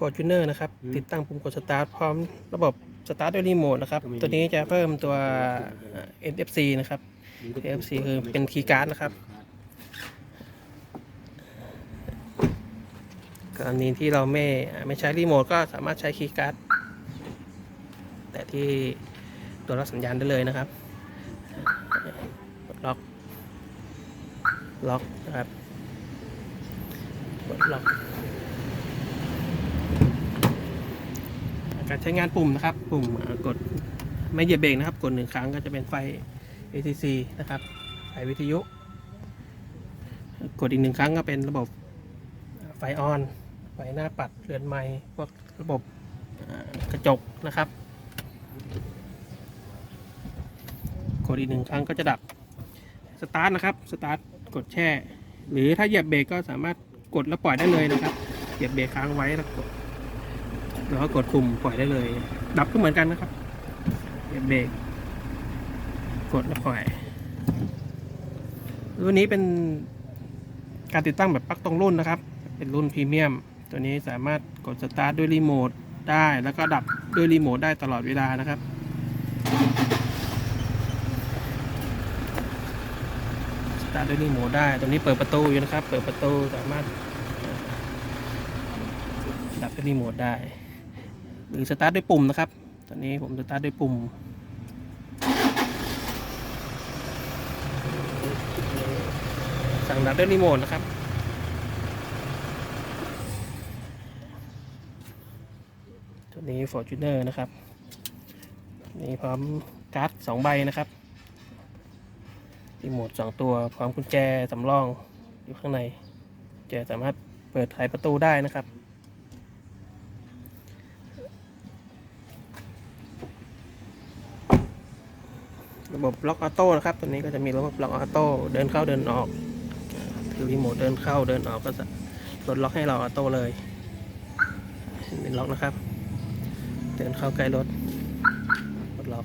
Fortuner นะครับอืมติดตั้งปุ่มกดสตาร์ทพร้อมระบบสตาร์ทด้วยรีโมทนะครับก็มีตัวนี้จะเพิ่มตัวเอ่อ NFC นะครับ NFC คือเป็นคีย์การ์ดนะครับกรณีที่เราไม่ไม่ใช้รีโมทก็สามารถใช้คีย์การ์ดแต่ที่ตัวรับสัญญาณได้เลยนะครับกดล็อก ล็อกนะครับกดล็อก การใช้งานปุ่มนะครับ ปุ่มกดไม่เหยียบเบรกนะครับ กดหนึ่งครั้งก็จะเป็นไฟ ACC นะครับไฟวิทยุ กดอีกหนึ่งครั้งก็เป็นระบบไฟออน ไฟหน้าปัดเรือนไม้พวกระบบกระจกนะครับ กดอีกหนึ่งครั้งก็จะดับ สตาร์ทนะครับ สตาร์ท กดแช่ หรือถ้าเหยียบเบรกก็สามารถกดแล้วปล่อยได้เลยนะครับ เหยียบเบรกค้างไว้แล้วกด แล้วก็กดปุ่มปล่อยได้เลย ดับก็เหมือนกันนะครับเบรกกดแล้วปล่อยรุ่นนี้เป็นการติดตั้งแบบปลั๊กตรงรุ่นนะครับ เป็นรุ่นพรีเมียม ตัวนี้สามารถกดสตาร์ทด้วยรีโมทได้แล้วก็ดับด้วยรีโมทได้ตลอดเวลานะครับสตาร์ทด้วยรีโมทได้ ตัวนี้เปิดประตูอยู่นะครับ เปิดประตูสามารถดับด้วยรีโมทได้ หรือสตาร์ทด้วยปุ่มนะครับ ตอนนี้ผมสตาร์ทด้วยปุ่ม สั่งดับด้วยรีโมทนะครับตัวนี้ Fortuner นะครับนี่พร้อมการ์ดสองใบนะครับรีโมทสองตัวพร้อมกุญแจสำรองอยู่ข้างในกุญแจสามารถเปิดไขประตูได้นะครับ ระบบล็อกออโต้นะครับ ตัวนี้ก็จะมีระบบล็อกออโต้เดินเข้าเดินออกถือรีโมทเดินเข้าเดินออกก็จะปลดล็อกให้เราออโต้เลยเป็นล็อกนะครับ เดินเข้าใกล้รถปลดล็อก